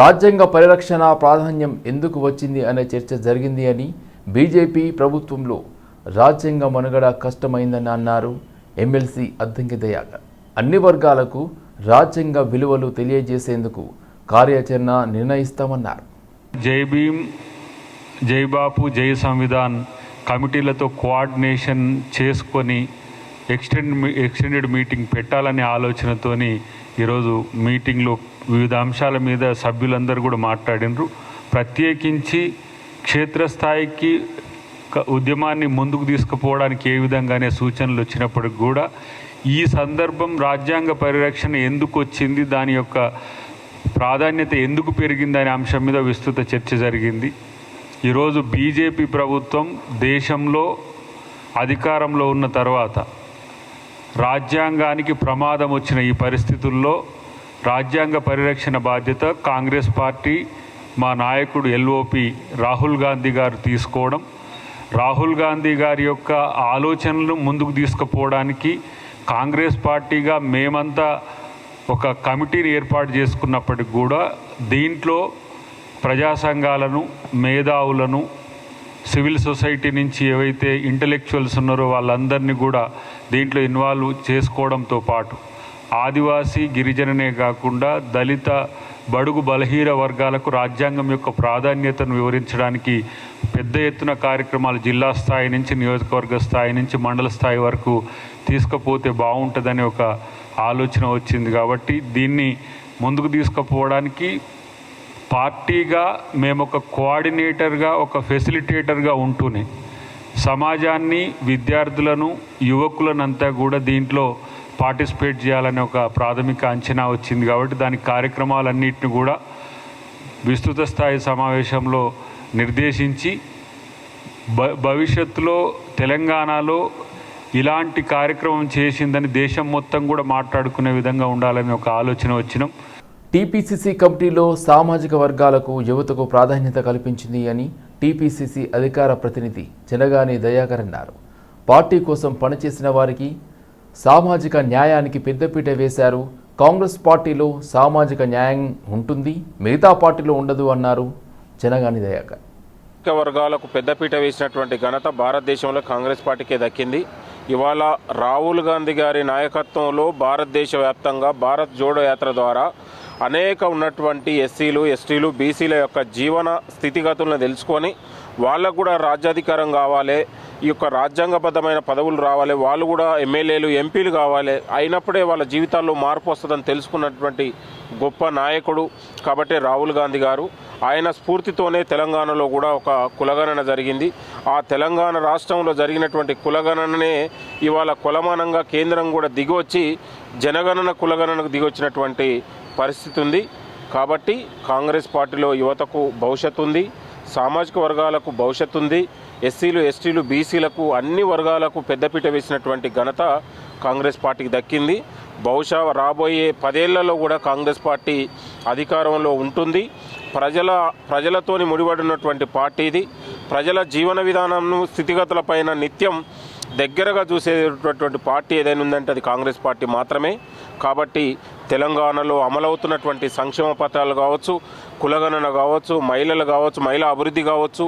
రాజ్యాంగ పరిరక్షణ ప్రాధాన్యం ఎందుకు వచ్చింది అనే చర్చ జరిగింది అని బీజేపీ ప్రభుత్వంలో రాజ్యాంగ మనుగడ కష్టమైందని అన్నారు ఎమ్మెల్సీ అద్దంకి దయాకర్. అన్ని వర్గాలకు రాజ్యాంగ విలువలు తెలియజేసేందుకు కార్యాచరణ నిర్ణయిస్తామన్నారు. జై భీమ్ జై బాపు జై సంవిధాన్ కమిటీలతో కోఆర్డినేషన్ చేసుకొని ఎక్స్టెండ్ ఎక్స్టెండెడ్ మీటింగ్ పెట్టాలనే ఆలోచనతోని ఈరోజు మీటింగ్లో వివిధ అంశాల మీద సభ్యులందరూ కూడా మాట్లాడినరు. ప్రత్యేకించి క్షేత్రస్థాయికి ఉద్యమాన్ని ముందుకు తీసుకుపోవడానికి ఏ విధంగానే సూచనలు వచ్చినప్పటికి కూడా ఈ సందర్భం రాజ్యాంగ పరిరక్షణ ఎందుకు వచ్చింది దాని యొక్క ప్రాధాన్యత ఎందుకు పెరిగింది అనే అంశం మీద విస్తృత చర్చ జరిగింది. ఈరోజు బీజేపీ ప్రభుత్వం దేశంలో అధికారంలో ఉన్న తర్వాత రాజ్యాంగానికి ప్రమాదం వచ్చిన ఈ పరిస్థితుల్లో రాజ్యాంగ పరిరక్షణ బాధ్యత కాంగ్రెస్ పార్టీ మా నాయకుడు ఎల్ఓపి రాహుల్ గాంధీ గారు తీసుకోవడం రాహుల్ గాంధీ గారి యొక్క ఆలోచనలు ముందుకు తీసుకుపోవడానికి కాంగ్రెస్ పార్టీగా మేమంతా ఒక కమిటీని ఏర్పాటు చేసుకున్నప్పటికి కూడా దీంట్లో ప్రజా సంఘాలను మేధావులను సివిల్ సొసైటీ నుంచి ఏవైతే ఇంటలెక్చువల్స్ ఉన్నారో వాళ్ళందరినీ కూడా దీంట్లో ఇన్వాల్వ్ చేసుకోవడంతో పాటు ఆదివాసీ గిరిజననే కాకుండా దళిత బడుగు బలహీన వర్గాలకు రాజ్యాంగం యొక్క ప్రాధాన్యతను వివరించడానికి పెద్ద ఎత్తున కార్యక్రమాలు జిల్లా స్థాయి నుంచి నియోజకవర్గ స్థాయి నుంచి మండల స్థాయి వరకు తీసుకుపోతే బాగుంటుందని ఒక ఆలోచన వచ్చింది కాబట్టి దీన్ని ముందుకు తీసుకుపోవడానికి పార్టీగా మేము ఒక కోఆర్డినేటర్గా ఒక ఫెసిలిటేటర్గా ఉంటూనే సమాజాన్ని విద్యార్థులను యువకులనంతా కూడా దీంట్లో పార్టిసిపేట్ చేయాలనే ఒక ప్రాథమిక అంచనా వచ్చింది కాబట్టి దాని కార్యక్రమాలన్నింటిని కూడా విస్తృత స్థాయి సమావేశంలో నిర్దేశించి భ భవిష్యత్తులో తెలంగాణలో ఇలాంటి కార్యక్రమం చేసిందని దేశం మొత్తం కూడా మాట్లాడుకునే విధంగా ఉండాలని ఒక ఆలోచన వచ్చినాం. టీపీసీసీ కమిటీలో సామాజిక వర్గాలకు యువతకు ప్రాధాన్యత కల్పించింది అని టీపీసీసీ అధికార ప్రతినిధి జనగాని దయాకర్ అన్నారు. పార్టీ కోసం పనిచేసిన వారికి సామాజిక న్యాయానికి పెద్దపీట వేశారు. కాంగ్రెస్ పార్టీలో సామాజిక న్యాయం ఉంటుంది మిగతా పార్టీలో ఉండదు అన్నారు జనగాని దయాకర్. వర్గాలకు పెద్దపీట వేసినటువంటి ఘనత భారతదేశంలో కాంగ్రెస్ పార్టీకే దక్కింది. ఇవాళ రాహుల్ గాంధీ గారి నాయకత్వంలో భారతదేశ వ్యాప్తంగా భారత్ జోడో యాత్ర ద్వారా అనేక ఉన్నటువంటి ఎస్సీలు ఎస్టీలు బీసీల యొక్క జీవన స్థితిగతులను తెలుసుకొని వాళ్ళకు కూడా రాజ్యాధికారం కావాలి ఈ యొక్క రాజ్యాంగబద్ధమైన పదవులు రావాలి వాళ్ళు కూడా ఎమ్మెల్యేలు ఎంపీలు కావాలి. అయినప్పుడే వాళ్ళ జీవితాల్లో మార్పు వస్తుందని తెలుసుకున్నటువంటి గొప్ప నాయకుడు కాబట్టి రాహుల్ గాంధీ గారు. ఆయన స్ఫూర్తితోనే తెలంగాణలో కూడా ఒక కులగణన జరిగింది. ఆ తెలంగాణ రాష్ట్రంలో జరిగినటువంటి కులగణననే ఇవాళ కులమానంగా కేంద్రం కూడా దిగొచ్చి జనగణన కులగణనకు దిగొచ్చినటువంటి పరిస్థితి ఉంది. కాబట్టి కాంగ్రెస్ పార్టీలో యువతకు భవిష్యత్తు ఉంది. సామాజిక వర్గాలకు భవిష్యత్తు ఉంది. ఎస్సీలు ఎస్టీలు బీసీలకు అన్ని వర్గాలకు పెద్దపీట వేసినటువంటి ఘనత కాంగ్రెస్ పార్టీకి దక్కింది. బహుశా రాబోయే పదేళ్ళలో కూడా కాంగ్రెస్ పార్టీ అధికారంలో ఉంటుంది. ప్రజల ప్రజలతోని ముడిపడినటువంటి పార్టీ ఇది. ప్రజల జీవన విధానంను స్థితిగతులపైన నిత్యం దగ్గరగా చూసేటటువంటి పార్టీ ఏదైనా ఉందంటే అది కాంగ్రెస్ పార్టీ మాత్రమే. కాబట్టి తెలంగాణలో అమలవుతున్నటువంటి సంక్షేమ పథకాలు కావచ్చు కులగణన కావచ్చు మహిళలు కావచ్చు మహిళా అభివృద్ధి కావచ్చు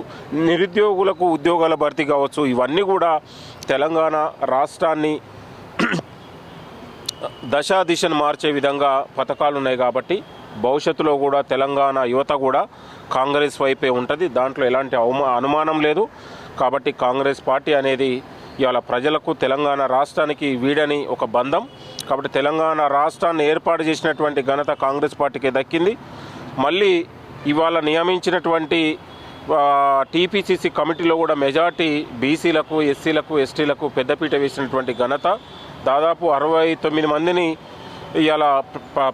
నిరుద్యోగులకు ఉద్యోగాల భర్తీ కావచ్చు ఇవన్నీ కూడా తెలంగాణ రాష్ట్రాన్ని దశా దిశను మార్చే విధంగా పథకాలు ఉన్నాయి కాబట్టి భవిష్యత్తులో కూడా తెలంగాణ యువత కూడా కాంగ్రెస్ వైపే ఉంటుంది. దాంట్లో ఎలాంటి అవమా అనుమానం లేదు. కాబట్టి కాంగ్రెస్ పార్టీ అనేది ఇవాళ ప్రజలకు తెలంగాణ రాష్ట్రానికి వీడని ఒక బంధం. కాబట్టి తెలంగాణ రాష్ట్రాన్ని ఏర్పాటు చేసినటువంటి ఘనత కాంగ్రెస్ పార్టీకి దక్కింది. మళ్ళీ ఇవాళ నియమించినటువంటి టీపీసీసీ కమిటీలో కూడా మెజార్టీ బీసీలకు ఎస్సీలకు ఎస్టీలకు పెద్దపీట వేసినటువంటి ఘనత. దాదాపు అరవై తొమ్మిది మందిని ఇవాళ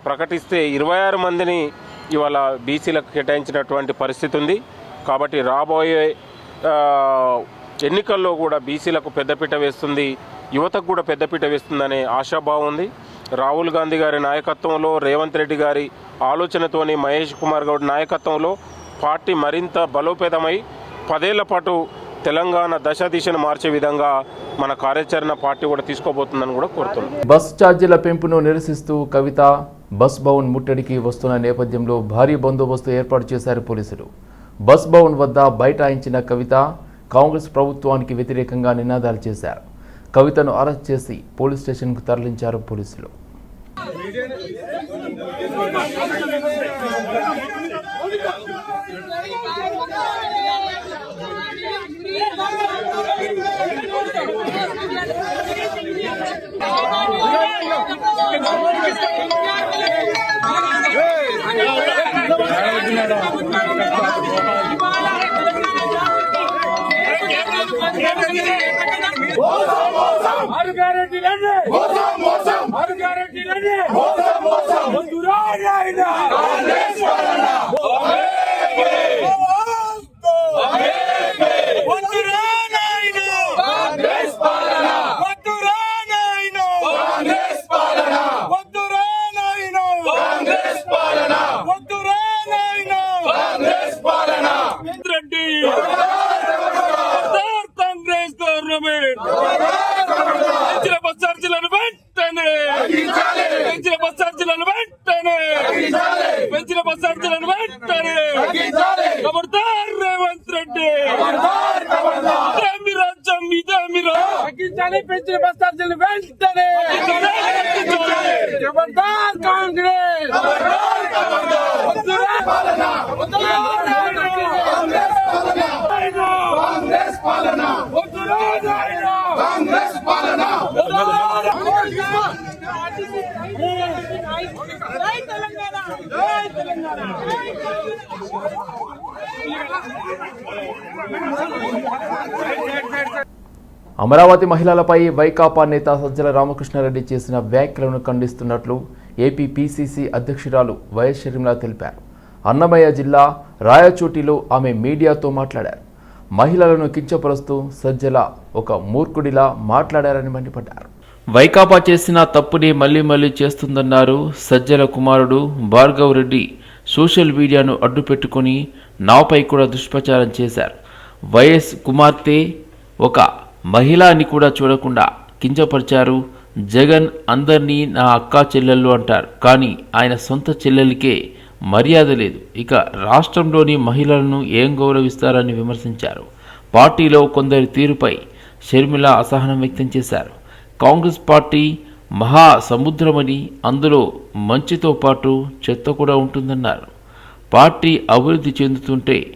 ప్రకటిస్తే ఇరవై ఆరు మందిని ఇవాళ బీసీలకు కేటాయించినటువంటి పరిస్థితి ఉంది. కాబట్టి రాబోయే ఎన్నికల్లో కూడా బీసీలకు పెద్దపీట వేస్తుంది యువతకు కూడా పెద్దపీట వేస్తుందనే ఆశాభావం ఉంది రాహుల్ గాంధీ గారి నాయకత్వంలో రేవంత్ రెడ్డి గారి ఆలోచనతోని మహేష్ కుమార్ గౌడ్ నాయకత్వంలో పార్టీ మరింత బలోపేతమై పదేళ్ళ పాటు తెలంగాణ దశ దిశను మార్చే విధంగా మన కార్యాచరణ పార్టీ కూడా తీసుకోబోతుందని కూడా కోరుతున్నాం. బస్ ఛార్జీల పెంపును నిరసిస్తూ కవిత బస్ భవన్ ముట్టడికి వస్తున్న నేపథ్యంలో భారీ బందోబస్తు ఏర్పాటు చేశారు పోలీసులు. బస్ భవన్ వద్ద బైఠాయించిన కవిత కాంగ్రెస్ ప్రభుత్వానికి వ్యతిరేకంగా నినాదాలు చేశారు. కవితను అరెస్ట్ చేసి పోలీస్ స్టేషన్కు తరలించారు పోలీసులు. ఆరు గ్యారెంటీలండి ఆరు గ్యారెంటీలండి ముందురా నాయన వద్దురా నాయన వద్దురా నాయన వద్దురా నాయన వద్దురా నాయన రెడ్డి కాంగ్రెస్ గవర్నమెంట్ పెంచిన బస్ ఛార్జీలను వెంటనే పెంచిన బస్ ఛార్జీలను వెంటనే పెంచిన బస్ ఛార్జీలను వెంటనే ఖబర్దార్ రేవంత్ రెడ్డి ఇదేమి రాజ్యం ఇదేమి తగ్గించాలి పెంచిన బస్ ఛార్జీలు వెంటనే ఖబర్దార్ కాంగ్రెస్ వద్దురా. వద్దురా నాయనా. కాంగ్రెస్ పాలన వద్దురా నాయనా. జై తెలంగాణ జై తెలంగాణ అమరావతి మహిళలపై వైకాపా నేత సజ్జల రామకృష్ణారెడ్డి చేసిన వ్యాఖ్యలను ఖండిస్తున్నట్లు ఏపీ పీసీసీ అధ్యక్షురాలు వైఎస్ షర్మిల తెలిపారు. అన్నమయ్య జిల్లా రాయచోటిలో ఆమె మీడియాతో మాట్లాడారు. మహిళలను కించపరుస్తూ సజ్జల ఒక మూర్ఖుడిలా మాట్లాడారని మండిపడ్డారు. వైకాపా చేసిన తప్పుని మళ్ళీ మళ్ళీ చేస్తుందన్నారు సజ్జల కుమారుడు భార్గవ్ రెడ్డి. సోషల్ మీడియాను అడ్డుపెట్టుకుని నాపై కూడా దుష్ప్రచారం చేశారు. వైఎస్ కుమార్తె ఒక మహిళ అని కూడా చూడకుండా కించపరిచారు. జగన్ అందరినీ నా అక్కా చెల్లెళ్ళు అంటారు. కానీ ఆయన సొంత చెల్లెలకే మర్యాద లేదు. ఇక రాష్ట్రంలోని మహిళలను ఏం గౌరవిస్తారని విమర్శించారు. పార్టీలో కొందరి తీరుపై షర్మిల అసహనం వ్యక్తం చేశారు. కాంగ్రెస్ పార్టీ మహా సముద్రమని అందులో మంచితో పాటు చెత్త కూడా ఉంటుందన్నారు. పార్టీ అభివృద్ధి చెందుతుంటే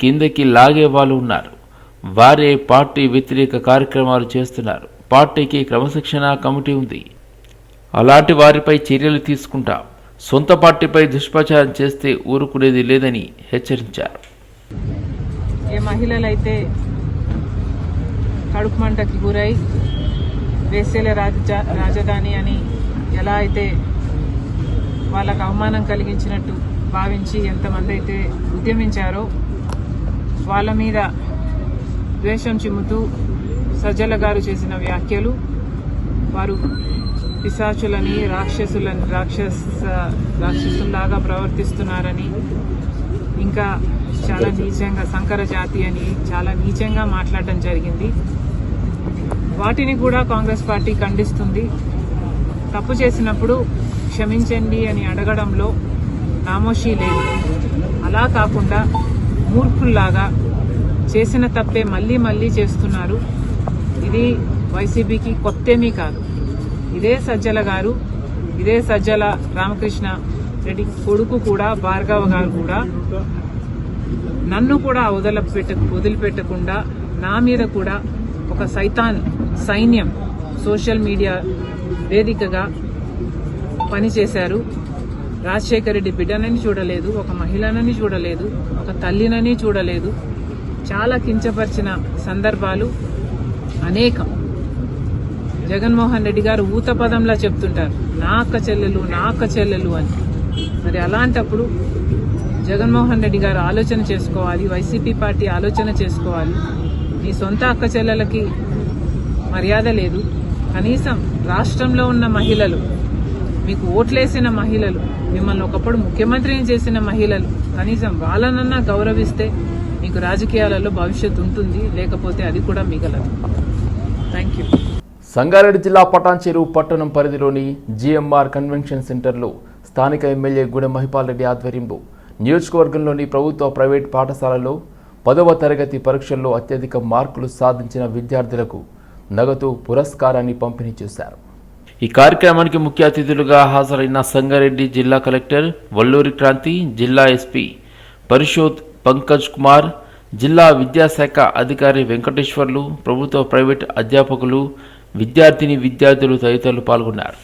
కిందకి లాగే వాళ్ళు ఉన్నారు. వారే పార్టీ వ్యతిరేక కార్యక్రమాలు చేస్తున్నారు. పార్టీకి క్రమశిక్షణ కమిటీ ఉంది. అలాంటి వారిపై చర్యలు తీసుకుంటాం సొంత పార్టీపై దుష్ప్రచారం చేస్తే ఊరుకునేది లేదని హెచ్చరించారు. ఏ మహిళలైతే కడుపు మంటకి గురై వేసేల రాజ రాజధాని అని ఎలా అయితే వాళ్ళకు అవమానం కలిగించినట్టు భావించి ఎంతమంది అయితే ఉద్యమించారో వాళ్ళ మీద ద్వేషం చిమ్ముతూ సజ్జల గారు చేసిన వ్యాఖ్యలు వారు పిశాచులని రాక్షసులని రాక్షస రాక్షసుల్లాగా ప్రవర్తిస్తున్నారని ఇంకా చాలా నీచంగా సంకర జాతి అని చాలా నీచంగా మాట్లాడడం జరిగింది. వాటిని కూడా కాంగ్రెస్ పార్టీ ఖండిస్తుంది. తప్పు చేసినప్పుడు క్షమించండి అని అడగడంలో నామోషీ లేదు. అలా కాకుండా మూర్ఖుల్లాగా చేసిన తప్పే మళ్ళీ మళ్ళీ చేస్తున్నారు. ఇది వైసీపీకి కొత్తేమీ కాదు. ఇదే సజ్జల గారు ఇదే సజ్జల రామకృష్ణ రెడ్డి కొడుకు కూడా భార్గవ గారు కూడా నన్ను కూడా వదిలిపెట్ట వదిలిపెట్టకుండా నా మీద కూడా ఒక సైతాన్ సైన్యం సోషల్ మీడియా వేదికగా పనిచేశారు రాజశేఖర రెడ్డి బిడ్డనని చూడలేదు ఒక మహిళనని చూడలేదు ఒక తల్లినని చూడలేదు. చాలా కించపరిచిన సందర్భాలు అనేకం. జగన్మోహన్ రెడ్డి గారు ఊత పదంలా చెప్తుంటారు నా చెల్లెలు నా చెల్లెలు అని. మరి అలాంటప్పుడు జగన్మోహన్ రెడ్డి గారు ఆలోచన చేసుకోవాలి వైసీపీ పార్టీ ఆలోచన చేసుకోవాలి. మీ సొంత అక్క చెల్లెలకి మర్యాద లేదు. కనీసం రాష్ట్రంలో ఉన్న మహిళలు మీకు ఓట్లేసిన మహిళలు మిమ్మల్ని ఒకప్పుడు ముఖ్యమంత్రిని చేసిన మహిళలు కనీసం వాళ్ళనన్నా గౌరవిస్తే మీకు రాజకీయాలలో భవిష్యత్తు ఉంటుంది లేకపోతే అది కూడా మిగలదు. థ్యాంక్ యూ సంగారెడ్డి జిల్లా పటాన్చెరు పట్టణం పరిధిలోని జిఎంఆర్ కన్వెన్షన్ సెంటర్లో స్థానిక ఎమ్మెల్యే గూడెం మహిపాల్ రెడ్డి ఆధ్వర్యంలో నియోజకవర్గంలోని ప్రభుత్వ ప్రైవేట్ పాఠశాలలో పదవ తరగతి పరీక్షల్లో అత్యధిక మార్కులు సాధించిన విద్యార్థులకు నగదు పురస్కారాన్ని పంపిణీ చేశారు. ఈ కార్యక్రమానికి ముఖ్య అతిథులుగా హాజరైన సంగారెడ్డి జిల్లా కలెక్టర్ వల్లూరి క్రాంతి జిల్లా ఎస్పీ పరిషోద్ పంకజ్ కుమార్ జిల్లా విద్యాశాఖ అధికారి వెంకటేశ్వర్లు ప్రభుత్వ ప్రైవేట్ అధ్యాపకులు విద్యార్థిని విద్యార్థులు తదితరులు పాల్గొన్నారు.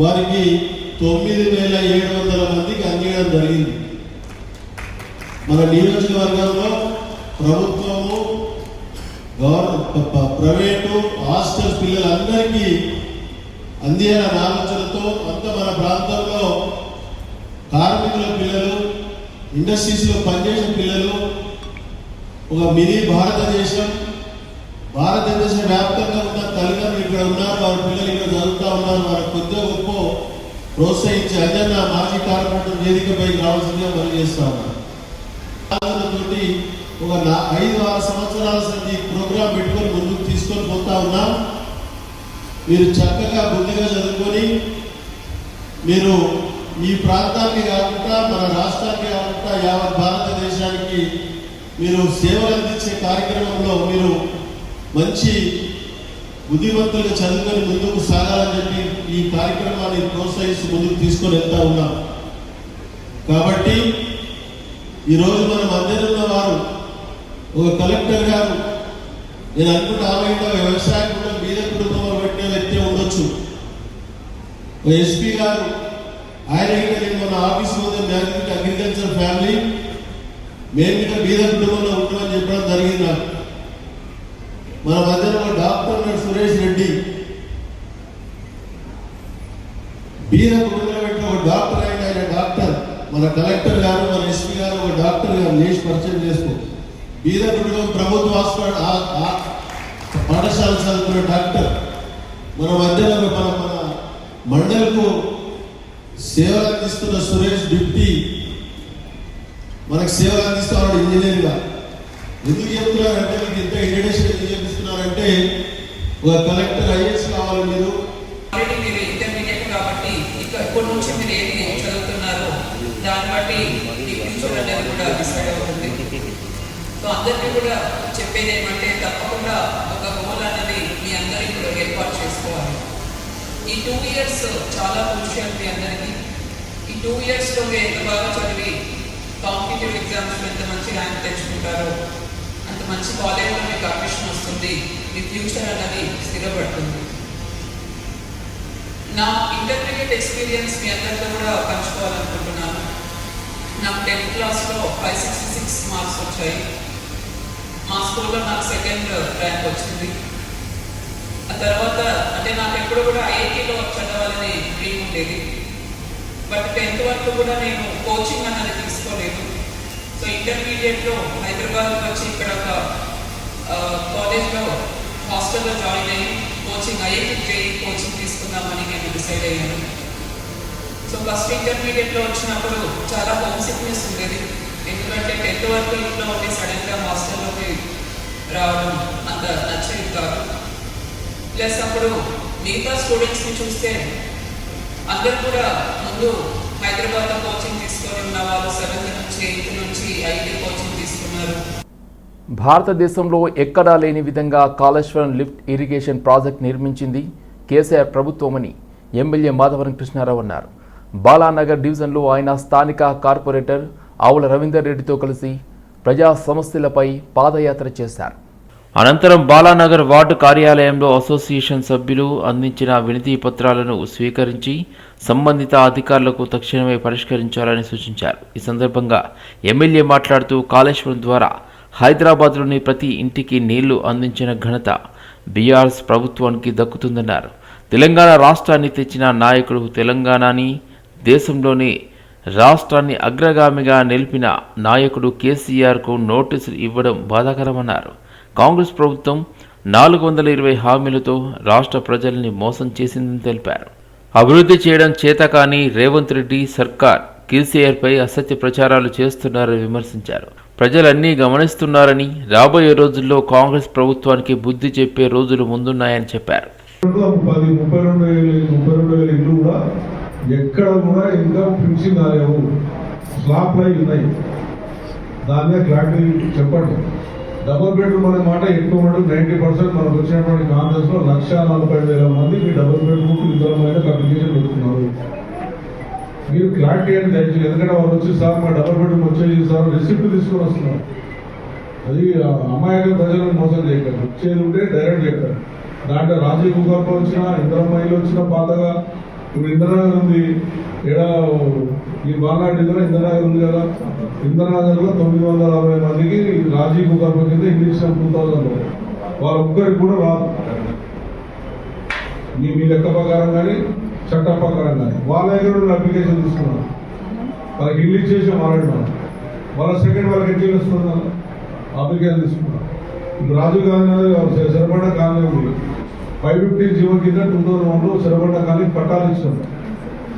వారికి తొమ్మిది వేల ఏడు వందల మందికి అందించడం జరిగింది. మన నియోజకవర్గంలో ప్రభుత్వము ప్రైవేటు హాస్టల్ పిల్లలందరికీ అందియాలని ఆలోచనతో అంత మన ప్రాంతంలో కార్మికుల పిల్లలు ఇండస్ట్రీస్లో పనిచేసే పిల్లలు ఒక మినీ భారతదేశం భారతదేశ వ్యాప్తంగా ఉన్న తల్లిదండ్రులు ఇక్కడ ఉన్నారు వారి పిల్లలు ఇక్కడ చదువుతూ ఉన్నారు వారి కొద్దిగా గొప్ప ప్రోత్సహించి అంజన్న మాజీ కార్పొరేటర్ వేదికపై రావాల్సిందిగా మనం చేస్తా ఒక నా- ఐదు ఆరు సంవత్సరాల సంది ప్రోగ్రాం పెట్టుకొని ముందుకు తీసుకొని పోతా ఉన్నాం. మీరు చక్కగా బుద్ధిగా చదువుకొని మీరు ఈ ప్రాంతానికి కాకుండా మన రాష్ట్రానికి కాకుండా యావత్ భారతదేశానికి మీరు సేవలు అందించే కార్యక్రమంలో మీరు మంచి బుద్ధిమంతులుగా చదువుకొని ముందుకు సాగాలని చెప్పి ఈ కార్యక్రమాన్ని ప్రోత్సహిస్తూ ముందుకు తీసుకొని వెళ్తా ఉన్నాం. కాబట్టి ఈరోజు మనం అందరున్న వారు ఒక కలెక్టర్ గారు నేను అనుకుంటే ఆమె కూడా వ్యవసాయ కుటుంబం మీద కుటుంబంలో పెట్టిన వ్యక్తి ఉండొచ్చు. ఎస్పీ గారు ఆయన నేను మన ఆఫీస్ ముందు మ్యాగ్నెట్ అగ్రికల్చర్ ఫ్యామిలీ మేము ఇక్కడ బీద కుటుంబంలో ఉంటామని చెప్పడం జరిగింది మన మధ్యలో ఒక డాక్టర్ సురేష్ రెడ్డి. బీద కుటుంబంలో పెట్టిన ఒక డాక్టర్ అయిన ఆయన డాక్టర్ మన కలెక్టర్ గారు మన ఎస్పీ గారు ఒక డాక్టర్ గారు లేచి పరిచయం చేసుకో. బీద కుటుంబం ప్రభుత్వ హాస్పిటల్ పాఠశాల చదువుకున్న డాక్టర్. మన మధ్యలో మన మన మండలకు సేవలు అందిస్తున్న సురేష్ డిప్టీ మనకు సేవలు అందిస్తున్నాడు ఇంజనీర్గా ఎందుకు చెప్తున్నారంటే మీకు ఇంత ఇంట్రడక్షన్ ఎందుకు చెప్తున్నారంటే ఒక కలెక్టర్ ఐఏఎస్ కావాలి మీరు. మీరు ఇంటర్మీడియట్ కాబట్టి ఇప్పటి నుంచి మీరు ఏది చదువుతున్నారో దాన్ని బట్టి ఈ ఫ్యూచర్ అనేది కూడా డిసైడ్ అవుతుంది. సో అందరికీ కూడా చెప్పేది ఏమంటే తప్పకుండా ఒక గోల్ అనేది మీ అందరికీ కూడా ఏర్పాటు చేసుకోవాలి. ఈ టూ ఇయర్స్ చాలా క్రూషియల్ మీ అందరికీ. ఈ టూ ఇయర్స్లో ఎంత బాగా చదివి కాంపిటేటివ్ ఎగ్జామ్స్లో ఎంత మంచి ర్యాంక్ తెచ్చుకుంటారో అంత మంచి కాలేజ్లో మీకు అడ్మిషన్ వస్తుంది. మీ ఫ్యూచర్ అనేది స్థిరపడుతుంది. నా ఇంటర్మీడియట్ ఎక్స్పీరియన్స్ మీ అందరితో కూడా పంచుకోవాలనుకుంటున్నాను. నాకు టెన్త్ క్లాస్లో ఫైవ్ సిక్స్టీ సిక్స్ మార్క్స్ వచ్చాయి. మా స్కూల్లో నాకు సెకండ్ ర్యాంక్ వచ్చింది. ఆ తర్వాత అంటే నాకు ఎప్పుడు కూడా ఐఐటీలో చదవాలని డ్రీమ్ ఉండేది. బట్ టెన్త్ వరకు కూడా నేను కోచింగ్ అనేది తీసుకోలేదు సో ఇంటర్మీడియట్లో హైదరాబాద్కి వచ్చి ఇక్కడ ఒక కాలేజ్లో హాస్టల్లో జాయిన్ అయ్యి కోచింగ్ ఐఐటి జేఈ కోచింగ్ తీసుకుందామని నేను డిసైడ్ అయ్యాను. సో ఫస్ట్ ఇంటర్మీడియట్లో వచ్చినప్పుడు చాలా హోమ్ సిక్నెస్ ఉండేది. ఎందుకంటే టెన్త్ వరకు ఇంట్లో ఉండి సడన్గా హాస్టల్లోకి రావడం అంత నచ్చేది కాదు. ప్లస్ అప్పుడు మిగతా స్టూడెంట్స్ని చూస్తే అందరు కూడా ముందు హైదరాబాద్లో కోచింగ్ తీసుకు వాళ్ళు సెవెంత్ నుంచి ఎయిత్ నుంచి ఐటీ కోచింగ్ తీసుకున్నారు. భారతదేశంలో ఎక్కడా లేని విధంగా కాళేశ్వరం లిఫ్ట్ ఇరిగేషన్ ప్రాజెక్ట్ నిర్మించింది కేసీఆర్ ప్రభుత్వమని ఎమ్మెల్యే మాధవరం కృష్ణారావు అన్నారు. బాలానగర్ డివిజన్లో ఆయన స్థానిక కార్పొరేటర్ ఆవుల రవీందర్ రెడ్డితో కలిసి ప్రజా సమస్యలపై పాదయాత్ర చేశారు. అనంతరం బాలానగర్ వార్డు కార్యాలయంలో అసోసియేషన్ సభ్యులు అందించిన వినతి పత్రాలను స్వీకరించి సంబంధిత అధికారులకు తక్షణమే పరిష్కరించాలని సూచించారు. ఈ సందర్భంగా ఎమ్మెల్యే మాట్లాడుతూ కాళేశ్వరం ద్వారా హైదరాబాద్లోని ప్రతి ఇంటికి నీళ్ళు అందించిన ఘనత బీఆర్ఎస్ ప్రభుత్వానికి దక్కుతుందన్నారు. తెలంగాణ రాష్ట్రాన్ని తెచ్చిన నాయకుడు తెలంగాణని దేశంలోని రాష్ట్రాన్ని అగ్రగామిగా నిలిపిన నాయకుడు కేసీఆర్కు నోటీసులు ఇవ్వడం బాధాకరమన్నారు. కాంగ్రెస్ ప్రభుత్వం నాలుగు వందల ఇరవై హామీలతో రాష్ట్ర ప్రజల్ని మోసం చేసిందని తెలిపారు. అభివృద్ధి చేయడం చేత కానీ రేవంత్ రెడ్డి సర్కార్ కేసీఆర్పై అసత్య ప్రచారాలు చేస్తున్నారని విమర్శించారు. ప్రజలన్నీ గమనిస్తున్నారని రాబోయే రోజుల్లో కాంగ్రెస్ ప్రభుత్వానికి బుద్ధి చెప్పే రోజులు ముందున్నాయని చెప్పారు. ఎక్కడ కూడా ఇంకా ఫినిషింగ్ కాలేవు. స్లాప్ లై ఉన్నాయి. దాని మీద క్లారిటీ చెప్పండి. డబుల్ బెడ్రూమ్ అనే మాట ఎక్కువ ఉండదు. నైంటీ పర్సెంట్ మనకు వచ్చినటువంటి కాంగ్రెస్లో లక్ష నలభై వేల మందికి డబుల్ బెడ్రూమ్ ఇద్దరు అప్లికేషన్ పెడుతున్నారు. మీరు క్లారిటీ అని దయచేసి ఎందుకంటే వాళ్ళు వచ్చి సార్ మా డబుల్ బెడ్రూమ్ వచ్చేది సార్ రిసిప్ట్ తీసుకొని వస్తున్నారు. అది ఆ అమాయక ప్రజలను మోసం చేయకండి. వచ్చేది ఉంటే డైరెక్ట్ చెప్పారు దాంట్లో రాజీవ్ భూగర్భ వచ్చిన ఇంద్రమైలు వచ్చిన పాతగా ఇప్పుడు ఇంద్రనగర్ ఉంది. ఇక్కడ ఈ బాలనాటి దగ్గర ఇంద్రనగర్ ఉంది కదా. ఇంద్రనగర్లో తొమ్మిది వందల అరవై మందికి రాజీవ్ గర్భ కింద ఇంగ్లీష్ టూ థౌజండ్ వాళ్ళ ఒక్కరికి కూడా రాదు. మీ మీ లెక్క ప్రకారం కానీ చట్ట ప్రకారం కానీ. వాళ్ళ దగ్గర ఉన్న అప్లికేషన్ తీసుకున్నాను. వాళ్ళకి ఇల్లు ఇచ్చేసి మాట్లాడినాం వాళ్ళ సెకండ్ వాళ్ళకి ఎట్లా వస్తుందా అప్లికేషన్ తీసుకున్నాను. ఇప్పుడు రాజీవ్ గాంధీ నగర్ సరిపడ కాలనీ ఉంది ఫైవ్ ఫిఫ్టీ జీవో కింద టూ థౌసండ్ వన్లో సరిపడ కానీ పట్టాలు ఇచ్చినాం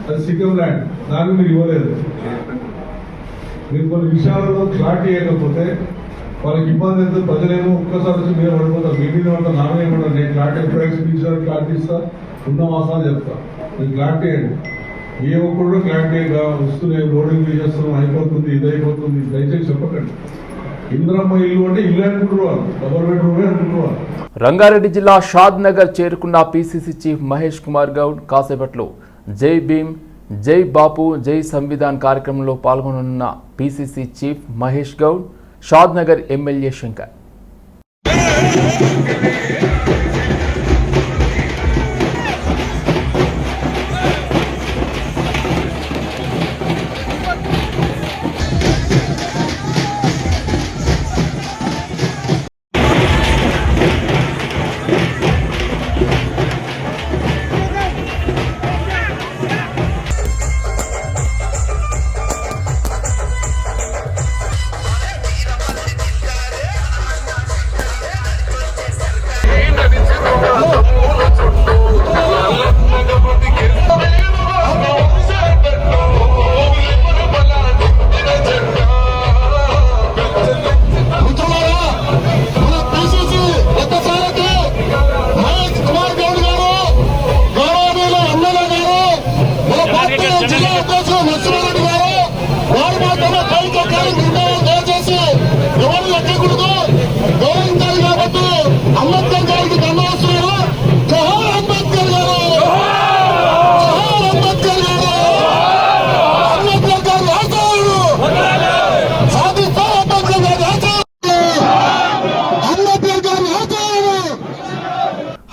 అది సిక్కిం ల్యాండ్. దాన్ని మీరు ఇవ్వలేదు. మీరు కొన్ని విషయాలలో క్లారిటీ ఇవ్వకపోతే వాళ్ళకి ఇబ్బంది అయితే ప్రజలేమో ఒక్కసారి వచ్చి మీరు పడిపోతారు మీ మీద ఉంటారు నా మీద నేను క్లారిటీ ఎప్పుడు ఎక్స్పీరియన్స్ క్లారిటీ ఇస్తా? ఉన్న మాసాలు చెప్తా. మీరు క్లారిటీ అండి ఏ ఒక్కడు క్లారిటీ క్లారిటీగా వస్తున్నాయి లోడింగ్ చేస్తున్నాం అయిపోతుంది ఇది అయిపోతుంది. దయచేసి చెప్పకండి. ఇంద్రమ్మ ఇల్లు అంటే ఇల్లు అనుకుంటున్నారు. డబల్ బెడ్రూమే అనుకుంటున్నారు. రంగారెడ్డి జిల్లా షాద్ నగర్ చేరుకున్న పిసిసి చీఫ్ మహేష్ కుమార్ గౌడ్ కాసేపట్లో జై భీమ్ జై బాపు జై సంవిధాన్ కార్యక్రమంలో పాల్గొనున్న PCC chief Mahesh Goud Shad Nagar MLA Shankar.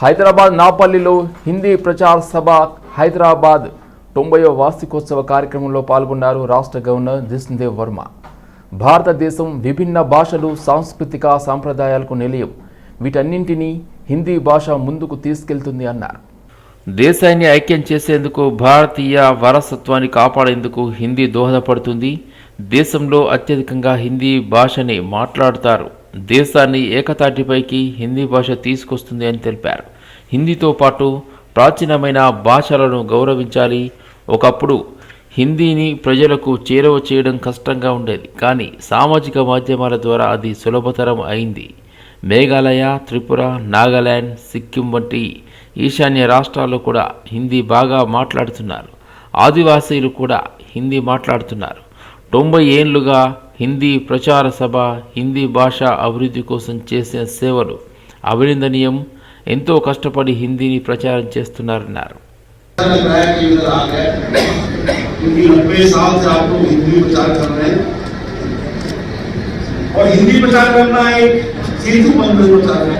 Hyderabad నాపల్లిలో Hindi ప్రచార సభ హైదరాబాద్ తొంభైవ వార్షికోత్సవ కార్యక్రమంలో పాల్గొన్నారు రాష్ట్ర గవర్నర్ జిష్ణుదేవ్ వర్మ. భారతదేశం విభిన్న భాషలు సాంస్కృతిక సాంప్రదాయాలకు నిలయం. వీటన్నింటినీ హిందీ భాష ముందుకు తీసుకెళ్తుంది అన్నారు. దేశాన్ని ఐక్యం చేసేందుకు భారతీయ వారసత్వాన్ని కాపాడేందుకు హిందీ దోహదపడుతుంది. దేశంలో అత్యధికంగా హిందీ భాషని మాట్లాడుతారు. దేశాన్ని ఏకతాటిపైకి హిందీ భాష తీసుకొస్తుంది అని తెలిపారు. హిందీతో పాటు ప్రాచీనమైన భాషలను గౌరవించాలి. ఒకప్పుడు హిందీని ప్రజలకు చేరువ చేయడం కష్టంగా ఉండేది. కానీ సామాజిక మాధ్యమాల ద్వారా అది సులభతరం అయింది. మేఘాలయ త్రిపుర నాగాలాండ్ సిక్కిం వంటి ఈశాన్య రాష్ట్రాల్లో కూడా హిందీ బాగా మాట్లాడుతున్నారు. ఆదివాసీలు కూడా హిందీ మాట్లాడుతున్నారు. తొంభై ఏళ్ళుగా హిందీ ప్రచార సభ హిందీ భాష అభివృద్ధి కోసం చేసిన సేవలు అభినందనీయం. ఎంతో కష్టపడి హిందీని ప్రచారం చేస్తున్నారన్నారు ट्रैक की नजर आ गए क्योंकि नब्बे साल से आप लोग हिंदी प्रचार कर रहे हैं और हिंदी प्रचार करना एक सेतु बंधन प्रचार है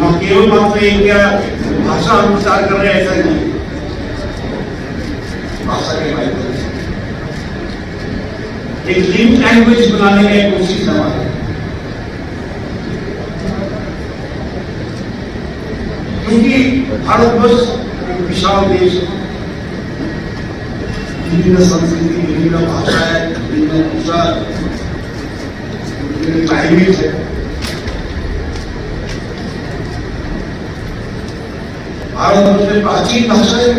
हम केवल मात्र एक क्या भाषा हम प्रचार कर रहे हैं ऐसा नहीं भाषा के माध्यम से एक लिंक लैंग्वेज बनाने की कोशिश हमारी क्योंकि भारतवर्ष एक विशाल देश है। विभिन्न संस्कृति, विभिन्न भाषाएँ विभिन्न भाषा विभिन्न क्लाइमेट है। भारतवर्ष में प्राचीन भाषाएँ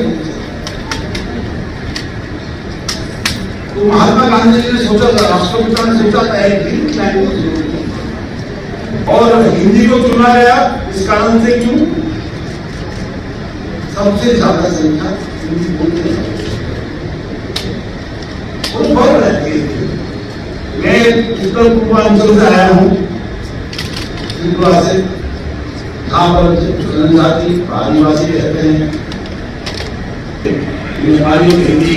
तो महात्मा गांधी जी ने सोचा था, राष्ट्रपिता ने सोचा था, एक लिंक लैंग्वेज और हिंदी को चुना गया, इस कारण से क्यों? सबसे ज़्यादा संख्या वो मैं उत्तर पूर्वांचल से आया हूँ। त्रिपुरा से यहाँ पर जनजाति, आदिवासी रहते हैं। हमारी हिंदी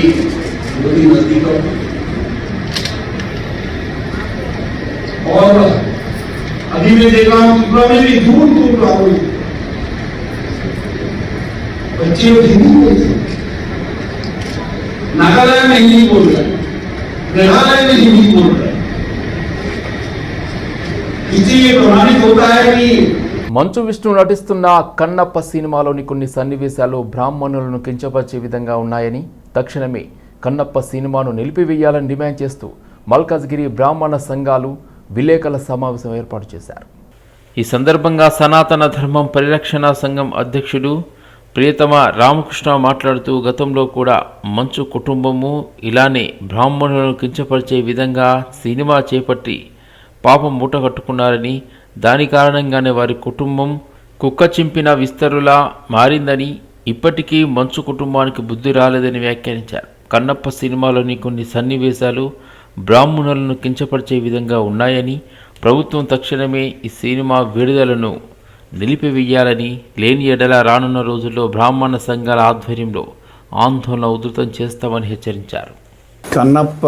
बड़ी नदी का और अभी मैं देख रहा हूँ, त्रिपुरा में भी दूर दूर लोग हिंदी बोलते हैं नागालैंड में हिंदी बोल रहे हैं मेघालय में हिंदी बोल रहे हैं इससे ये प्रमाणित होता है कि మంచు విష్ణు నటిస్తున్న కన్నప్ప సినిమాలోని కొన్ని సన్నివేశాలు బ్రాహ్మణులను కించపరిచే విధంగా ఉన్నాయని తక్షణమే కన్నప్ప సినిమాను నిలిపివేయాలని డిమాండ్ చేస్తూ మల్కాజ్గిరి బ్రాహ్మణ సంఘాలు విలేకరుల సమావేశం ఏర్పాటు చేశారు ఈ సందర్భంగా సనాతన ధర్మం పరిరక్షణ సంఘం అధ్యక్షుడు ప్రియతమ రామకృష్ణ మాట్లాడుతూ గతంలో కూడా మంచు కుటుంబము ఇలానే బ్రాహ్మణులను కించపరిచే విధంగా సినిమా చేపట్టి పాపం మూటగట్టుకున్నారని దాని కారణంగానే వారి కుటుంబం కుక్క చింపిన విస్తరులా మారిందని ఇప్పటికీ మంచు కుటుంబానికి బుద్ధి రాలేదని వ్యాఖ్యానించారు. కన్నప్ప సినిమాలోని కొన్ని సన్నివేశాలు బ్రాహ్మణులను కించపరిచే విధంగా ఉన్నాయని ప్రభుత్వం తక్షణమే ఈ సినిమా విడుదలను నిలిపివేయాలని లేని ఎడల రానున్న రోజుల్లో బ్రాహ్మణ సంఘాల ఆధ్వర్యంలో ఆందోళన ఉధృతం చేస్తామని హెచ్చరించారు. కన్నప్ప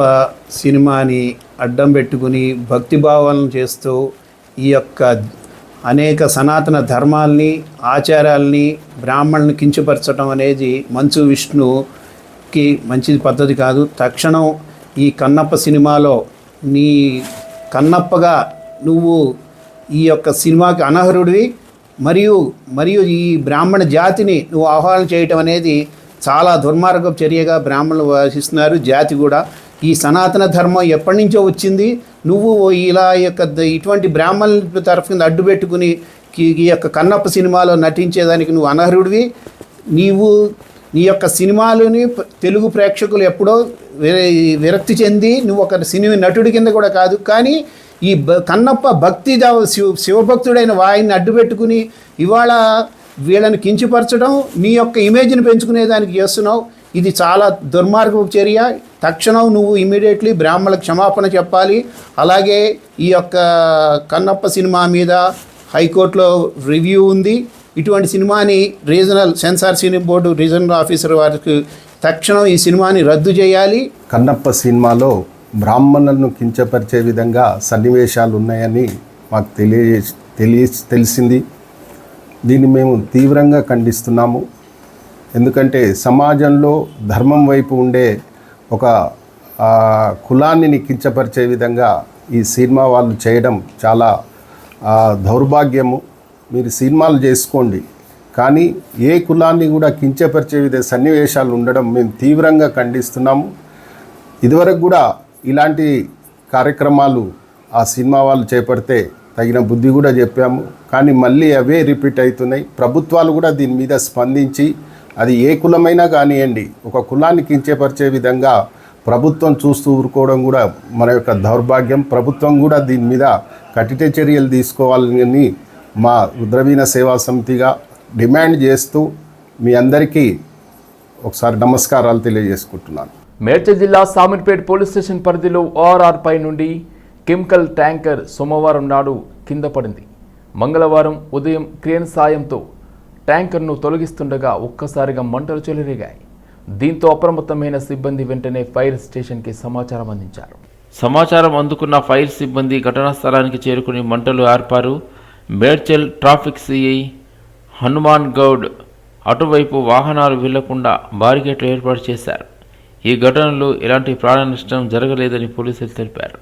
సినిమాని అడ్డం పెట్టుకుని భక్తి భావాలను చేస్తూ ఈ యొక్క అనేక సనాతన ధర్మాల్ని ఆచారాల్ని బ్రాహ్మణుని కించపరచడం అనేది మంచు విష్ణుకి మంచి పద్ధతి కాదు. తక్షణం ఈ కన్నప్ప సినిమాలో నీ కన్నప్పగా నువ్వు ఈ యొక్క సినిమాకి అనర్హుడివి మరియు మరియు ఈ బ్రాహ్మణ జాతిని నువ్వు ఆహ్వానం చేయటం అనేది చాలా దుర్మార్గం చర్యగా బ్రాహ్మణులు వాసిస్తున్నారు. జాతి కూడా ఈ సనాతన ధర్మం ఎప్పటి నుంచో వచ్చింది. నువ్వు ఇలా ఈ యొక్క ఇటువంటి బ్రాహ్మణుల తరఫు కింద అడ్డు పెట్టుకుని ఈ- యొక్క కన్నప్ప సినిమాలో నటించేదానికి నువ్వు అనర్హుడివి. నీవు నీ యొక్క సినిమాలని తెలుగు ప్రేక్షకులు ఎప్పుడో విర- విరక్తి చెంది నువ్వు ఒక సినిమా నటుడి కింద కూడా కాదు. కానీ ఈ బ- కన్నప్ప భక్తి శివ శివభక్తుడైన వాయిని అడ్డు పెట్టుకుని ఇవాళ వీళ్ళని కించపరచడం నీ యొక్క ఇమేజ్ని పెంచుకునేదానికి చేస్తున్నావు. ఇది చాలా దుర్మార్గపు చర్య. తక్షణం నువ్వు ఇమీడియట్లీ బ్రాహ్మణ క్షమాపణ చెప్పాలి. అలాగే ఈ యొక్క కన్నప్ప సినిమా మీద హైకోర్టులో రివ్యూ ఉంది. ఇటువంటి సినిమాని regional censor cine board regional officer వారికి తక్షణం ఈ సినిమాని రద్దు చేయాలి. కన్నప్ప సినిమాలో బ్రాహ్మణులను కించపరిచే విధంగా సన్నివేశాలు ఉన్నాయని మాకు తెలియ తెలియ తెలిసింది. దీన్ని మేము తీవ్రంగా ఖండిస్తున్నాము. ఎందుకంటే సమాజంలో ధర్మం వైపు ఉండే ఒక కులాన్ని కించపరిచే విధంగా ఈ సినిమా వాళ్ళు చేయడం చాలా దౌర్భాగ్యము. మీరు సినిమాలు చేసుకోండి. కానీ ఏ కులాన్ని కూడా కించపరిచే విధ సన్నివేశాలు ఉండడం మేము తీవ్రంగా ఖండిస్తున్నాము. ఇదివరకు కూడా ఇలాంటి కార్యక్రమాలు ఆ సినిమా వాళ్ళు చేపడితే తగిన బుద్ధి కూడా చెప్పాము. కానీ మళ్ళీ అవే రిపీట్ అవుతున్నాయి. ప్రభుత్వాలు కూడా దీని మీద స్పందించి అది ఏ కులమైనా కానివ్వండి ఒక కులాన్ని కించపరిచే విధంగా ప్రభుత్వం చూస్తూ ఊరుకోవడం కూడా మన యొక్క దౌర్భాగ్యం. ప్రభుత్వం కూడా దీని మీద కఠిన చర్యలు తీసుకోవాలని మా రుద్రవీణ సేవా సమితిగా డిమాండ్ చేస్తూ మీ అందరికీ ఒకసారి నమస్కారాలు తెలియజేసుకుంటున్నాను. మేడ్చల్ జిల్లా సామిర్పేట్ పోలీస్ స్టేషన్ పరిధిలో ఓఆర్ఆర్ పై నుండి కెమికల్ ట్యాంకర్ సోమవారం నాడు కింద పడింది. మంగళవారం ఉదయం క్రేన్ సాయంతో ట్యాంకర్ను తొలగిస్తుండగా ఒక్కసారిగా మంటలు చెలరేగాయి. దీంతో అప్రమత్తమైన సిబ్బంది వెంటనే ఫైర్ స్టేషన్కి సమాచారం అందించారు. సమాచారం అందుకున్న ఫైర్ సిబ్బంది ఘటనా స్థలానికి చేరుకుని మంటలు ఆర్పారు. మేడ్చల్ ట్రాఫిక్ సిఐ హనుమాన్ గౌడ్ అటువైపు వాహనాలు వెళ్ళకుండా బారికేట్లు ఏర్పాటు చేశారు. ఈ ఘటనలో ఎలాంటి ప్రాణ నష్టం జరగలేదని పోలీసులు తెలిపారు.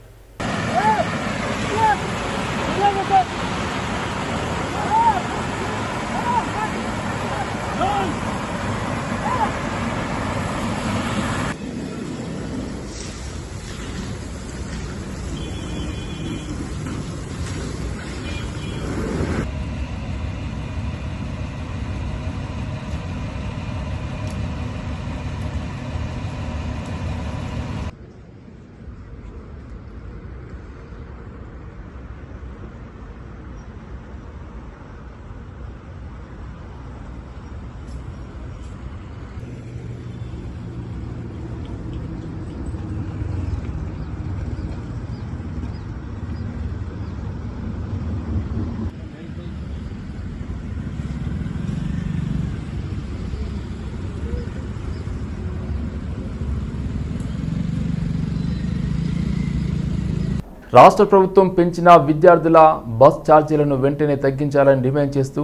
రాష్ట్ర ప్రభుత్వం పెంచిన విద్యార్థుల బస్ ఛార్జీలను వెంటనే తగ్గించాలని డిమాండ్ చేస్తూ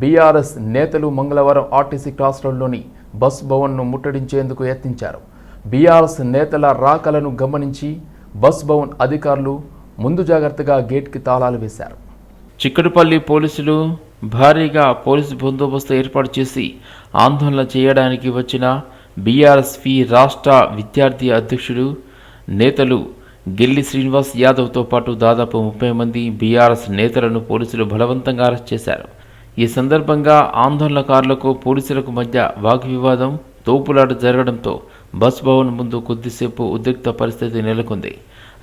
బీఆర్ఎస్ నేతలు మంగళవారం ఆర్టీసీ క్రాస్ రోడ్లోని బస్ భవన్ను ముట్టడించేందుకు యత్నించారు. బీఆర్ఎస్ నేతల రాకలను గమనించి బస్ భవన్ అధికారులు ముందు జాగ్రత్తగా గేట్కి తాళాలు వేశారు. చిక్కడపల్లి పోలీసులు భారీగా పోలీసు బందోబస్తు ఏర్పాటు చేసి ఆందోళన చేయడానికి వచ్చిన బీఆర్ఎస్పీ రాష్ట్ర విద్యార్థి అధ్యక్షుడు నేతలు గిల్లి శ్రీనివాస్ యాదవ్తో పాటు దాదాపు ముప్పై మంది బీఆర్ఎస్ నేతలను పోలీసులు బలవంతంగా అరెస్ట్ చేశారు. ఈ సందర్భంగా ఆందోళనకారులకు పోలీసులకు మధ్య వాగ్వివాదం తోపులాట జరగడంతో బస్ భవన్ ముందు కొద్దిసేపు ఉద్రిక్త పరిస్థితి నెలకొంది.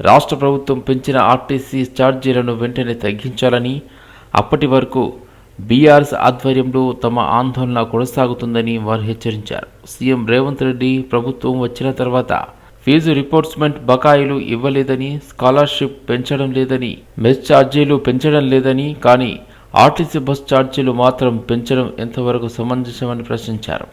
రాష్ట్ర ప్రభుత్వం పెంచిన ఆర్టీసీ ఛార్జీలను వెంటనే తగ్గించాలని అప్పటి వరకు బీఆర్ఎస్ ఆధ్వర్యంలో తమ ఆందోళన కొనసాగుతుందని వారు హెచ్చరించారు. సీఎం రేవంత్ రెడ్డి ప్రభుత్వం వచ్చిన తర్వాత ఫీజు రిపోర్ట్స్మెంట్ బకాయిలు ఇవ్వలేదని స్కాలర్షిప్ పెంచడం లేదని మెస్ ఛార్జీలు పెంచడం లేదని కానీ ఆర్టీసీ బస్ ఛార్జీలు మాత్రం పెంచడం ఎంతవరకు సమంజసమని ప్రశ్నించారు.